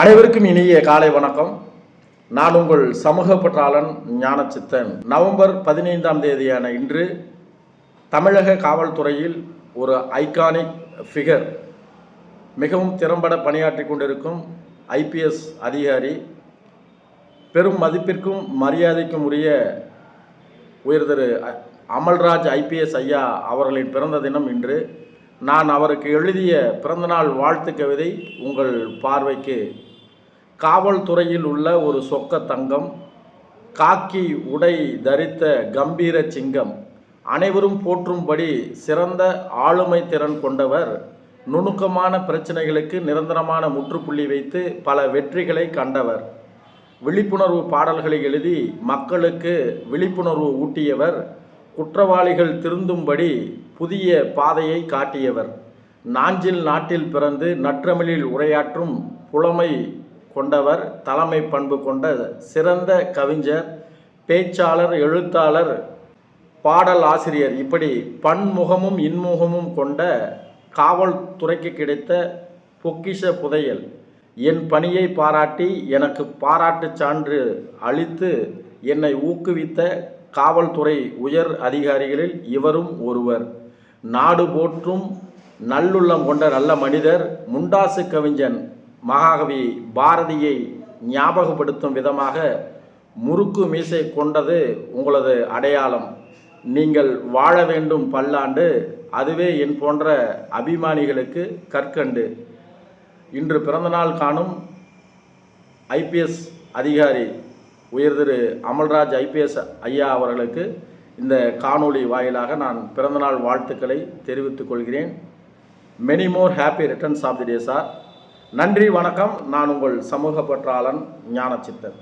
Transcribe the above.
அனைவருக்கும் இனிய காலை வணக்கம். நான் உங்கள் சமூக பற்றாளன் ஞானச்சித்தன். நவம்பர் பதினைந்தாம் தேதியான இன்று தமிழக காவல்துறையில் ஒரு ஐகானிக் ஃபிகர் மிகவும் திறம்பட பணியாற்றி கொண்டிருக்கும் ஐபிஎஸ் அதிகாரி பெரும் மதிப்பிற்கும் மரியாதைக்கும் உரிய உயர் திரு அமல்ராஜ் ஐபிஎஸ் ஐயா அவர்களின் பிறந்த தினம் இன்று. நான் அவருக்கு எழுதிய பிறந்தநாள் வாழ்த்து கவிதை உங்கள் பார்வைக்கு. காவல்துறையில் உள்ள ஒரு சொக்க தங்கம் காக்கி உடை தரித்த கம்பீர சிங்கம் அனைவரும் போற்றும்படி சிறந்த ஆளுமை திறன் கொண்டவர் நுணுக்கமான பிரச்சனைகளுக்கு நிரந்தரமான முற்றுப்புள்ளி வைத்து பல வெற்றிகளை கண்டவர். விழிப்புணர்வு பாடல்களை எழுதி மக்களுக்கு விழிப்புணர்வு ஊட்டியவர் குற்றவாளிகள் திருந்தும்படி புதிய பாதையை காட்டியவர். நாஞ்சில் நாட்டில் பிறந்து நற்றமிழில் உரையாற்றும் புலமை கொண்டவர் தலைமை பண்பு கொண்ட சிறந்த கவிஞர் பேச்சாளர் எழுத்தாளர் பாடல் ஆசிரியர். இப்படி பன்முகமும் இன்முகமும் கொண்ட காவல்துறைக்கு கிடைத்த பொக்கிஷ புதையல். என் பணியை பாராட்டி எனக்கு பாராட்டுச் சான்று அளித்து என்னை ஊக்குவித்த காவல்துறை உயர் அதிகாரிகளில் இவரும் ஒருவர். நாடு போற்றும் நல்லுள்ளம் கொண்ட நல்ல மனிதர் முண்டாசு கவிஞன் மகாகவி பாரதியை ஞாபகப்படுத்தும் விதமாக முறுக்கு மீசை கொண்டது உங்களது அடையாளம். நீங்கள் வாழ வேண்டும் பல்லாண்டு அதுவே என் போன்ற அபிமானிகளுக்கு கற்கண்டு. இன்று பிறந்தநாள் காணும் ஐபிஎஸ் அதிகாரி உயர் திரு அமல்ராஜ் ஐபிஎஸ் ஐயா அவர்களுக்கு இந்த காணொளி வாயிலாக நான் பிறந்தநாள் வாழ்த்துக்களை தெரிவித்துக் கொள்கிறேன். Many more happy returns of the day sir நன்றி வணக்கம். நான் உங்கள் சமூக பற்றாளன் ஞானச்சித்தன்.